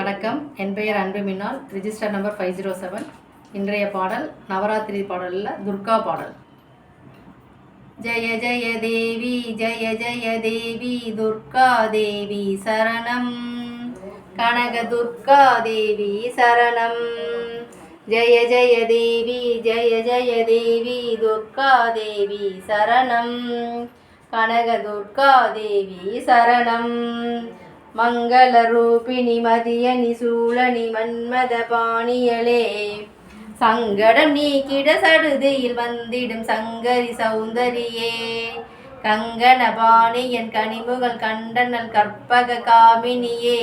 வணக்கம். என் பெயர் Anbu Minnal. Register number five zero seven இன்றைய பாடல் நவராத்திரி பாடலில் துர்கா பாடல். ஜெய ஜய தேவி ஜய ஜய தேவி துர்கா தேவி சரணம். கனக துர்கா தேவி சரணம். ஜெய ஜய தேவி ஜெய ஜய தேவி துர்கா தேவி சரணம். கனக துர்கா தேவி சரணம். மங்களரூபிணி மதியனி சூழனி மன்மத பாணியலே. சங்கடம் நீக்கிட சடுதியில் வந்திடும் சங்கரி சௌந்தரியே. கங்கண பாணியன் கனிமுகள் கண்டனல் கற்பக காமினியே.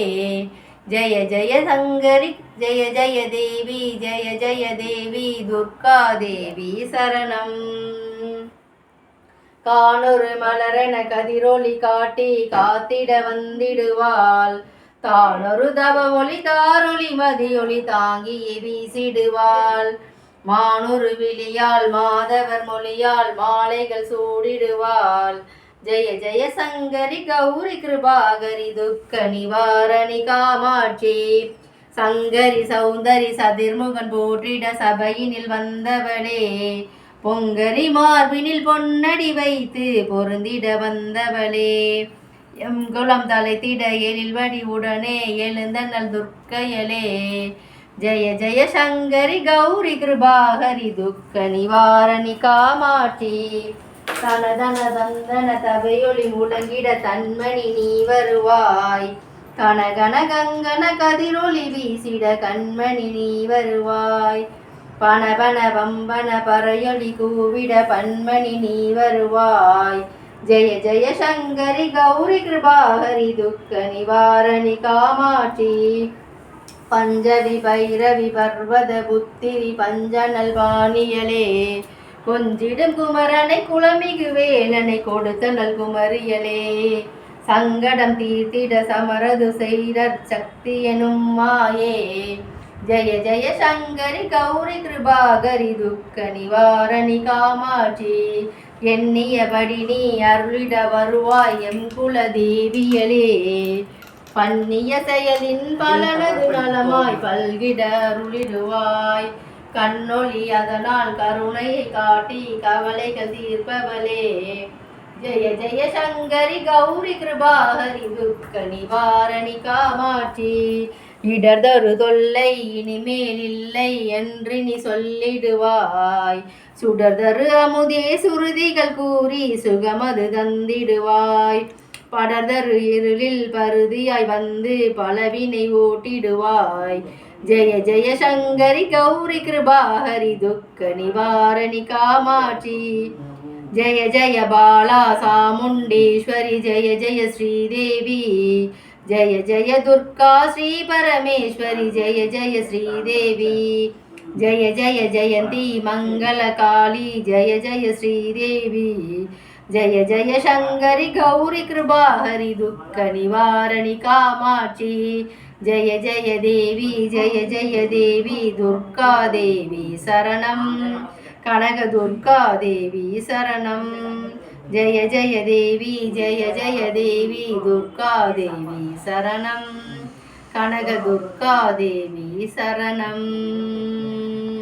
ஜெய ஜெய சங்கரி ஜெய ஜெய தேவி ஜெய ஜெய தேவி துர்கா தேவி சரணம். காணொரு மலரென கதிரொளி காட்டி காத்திட வந்திடுவாள். தானொரு தவ ஒளி தாரொளி மதியொளி தாங்கியே வீசிடுவாள். மானொரு விழியால் மாதவர் மொழியால் மாலைகள் சூடிடுவாள். ஜெய ஜெய சங்கரி கௌரி கிருபாகரி துக்க நிவாரணி காமாட்சி. சங்கரி சௌந்தரி சதிர்முகன் போற்றிட சபையினில் வந்தவளே. பொங்கரி மார்பினில் பொன்னடி வைத்து பொருந்திட வந்தவளே. எம் குலம் திட எழில் வடி உடனே எழுந்த எழுந்தனல் துர்க்கையலே ஜெய ஜெய சங்கரி கௌரி கிருபாகரி துக்க நிவாரணி காமாட்சி. தனதன தந்தன தவையொளி முழங்கிட தன்மணி நீ வருவாய். கனகன கங்கன கதிரொளி வீசிட கண்மணி நீ வருவாய். பணபன வம்பன பறையொளி கூவிட பன்மணி நீ வருவாய். ஜெய ஜெய சங்கரி கௌரி கிருபாகரி துக்க நிவாரணி காமாட்சி. பஞ்சவி பைரவி பர்வத புத்திரி பஞ்சனல் வாணியலே கொஞ்சிடும் குமரனை குளமிகு வேலனை கொடுத்த நல் குமரியலே. சங்கடம் தீர்த்திட சமரது செய்தற் சக்தி எனும் மாயே. ஜெய ஜெய சங்கரி கௌரி கிருபாகரி துக்க நிவாரணி காமாட்சி. எண்ணியபடி நீ அருளிட வருவாய் எம் குல தேவியலே பண்ணிய செயலின் பலனது நலமாய் பல்கிட அருளிடுவாய். கண்ணொளி அதனால் கருணையை காட்டி கவலைகள் தீர்ப்பவளே. ஜெய ஜெய சங்கரி கௌரி கிருபாகரி துக்க நிவாரணி காமாட்சி. இடர்தரு தொல்லை இனிமேல் இல்லை என்று நீ சொல்லிடுவாய். சுடர்தரு அமுதே சுருதிகள் கூறி சுகமது தந்திடுவாய். படர்தரு இருளில் பருதியாய் வந்து பலவினை ஓட்டிடுவாய். ஜெய ஜெய சங்கரி கௌரி கிருபாஹரி துக்க நிவாரணி காமாட்சி. ஜெய ஜெய பாலா சாமுண்டீஸ்வரி ஜெய ஜெய ஸ்ரீதேவி. जय जय दुर्गा श्रीपरमेश्वरि जय जय श्रीदेवी जय जय जयन्ती मङ्गलकाली जय जय श्रीदेवी जय जय शङ्करि गौरि कृपा हरि दुःखनिवारणिकामाची जय जय देवी जय जय देवी दुर्गा देवी शरणं कनकदुर्गा देवी शरणम् जय जय देवी जय जय देवी दुर्गा देवी शरणं। कनकदुर्गा देवी शरणम्